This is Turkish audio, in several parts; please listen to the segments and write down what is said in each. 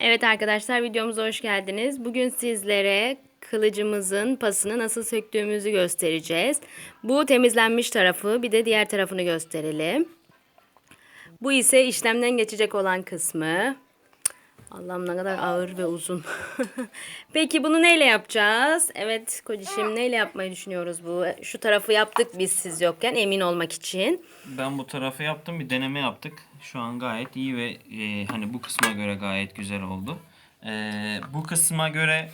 Evet arkadaşlar videomuza hoş geldiniz. Bugün sizlere kılıcımızın pasını nasıl söktüğümüzü göstereceğiz. Bu temizlenmiş tarafı bir de diğer tarafını gösterelim. Bu ise işlemden geçecek olan kısmı. Allah'ım ne kadar ağır ve uzun. Peki bunu neyle yapacağız? Evet kocişim neyle yapmayı düşünüyoruz bu? Şu tarafı yaptık biz siz yokken emin olmak için. Ben bu tarafı yaptım. Bir deneme yaptık. Şu an gayet iyi ve e, hani bu kısma göre gayet güzel oldu. E, bu kısma göre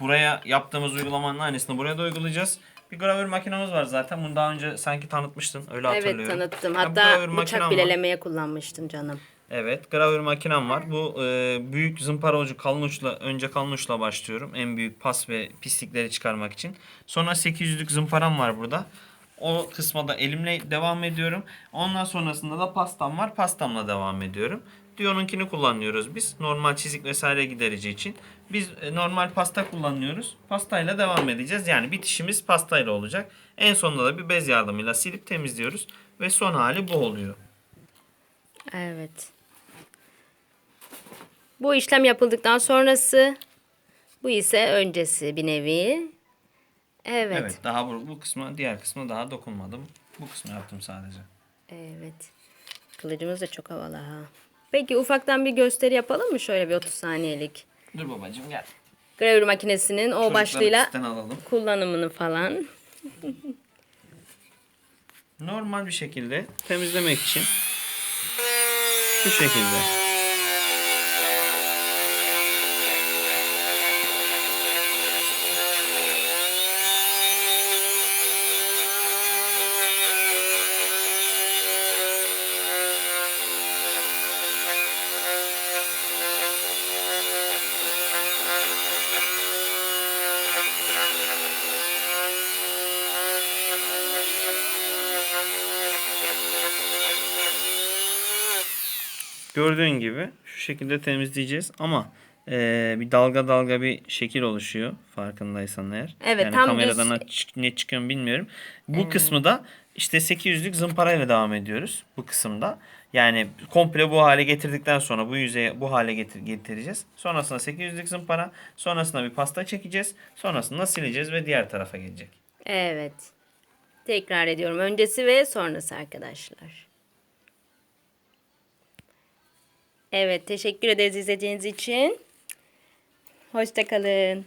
buraya yaptığımız uygulamanın aynısını buraya da uygulayacağız. Bir gravür makinamız var zaten. Bunu daha önce sanki tanıtmıştın. Öyle hatırlıyorum. Evet tanıttım. Hatta gravür bıçak bilelemeye kullanmıştım canım. Evet, gravür makinem var. Bu e, büyük zımpara ucu kalın uçla, önce kalın uçla başlıyorum. En büyük pas ve pislikleri çıkarmak için. Sonra 800'lük zımparam var burada. O kısma da elimle devam ediyorum. Ondan sonrasında da pastam var. Pastamla devam ediyorum. Dio'nunkini kullanıyoruz biz. Normal çizik vesaire giderici için. Biz e, normal pasta kullanıyoruz. Pastayla devam edeceğiz. Yani bitişimiz pastayla olacak. En sonunda da bir bez yardımıyla silip temizliyoruz. Ve son hali bu oluyor. Evet. Bu işlem yapıldıktan sonrası bu ise öncesi bir nevi. Evet. Evet daha bu, bu kısmı diğer kısmına daha dokunmadım. Bu kısmı yaptım sadece. Evet. Kılıcımız da çok havalı ha. Peki ufaktan bir gösteri yapalım mı şöyle bir 30 saniyelik? Dur babacığım gel. Gravür makinesinin o başlığıyla Çocukları pistten alalım. kullanımını falan. Normal bir şekilde temizlemek için şu şekilde. Gördüğün gibi şu şekilde temizleyeceğiz ama eee, bir dalga dalga bir şekil oluşuyor farkındaysan eğer. Evet, yani tam kameradan düz- aç- ne çıkıyor bilmiyorum. Bu kısmı da işte 800'lük zımparayla devam ediyoruz bu kısımda. Yani komple bu hale getirdikten sonra bu yüzeye bu hale getir getireceğiz. Sonrasında 800'lük zımpara, sonrasında bir pasta çekeceğiz. Sonrasında sileceğiz ve diğer tarafa gelecek. Evet. Tekrar ediyorum. Öncesi ve sonrası arkadaşlar. Evet, teşekkür ederiz izlediğiniz için. Hoşçakalın.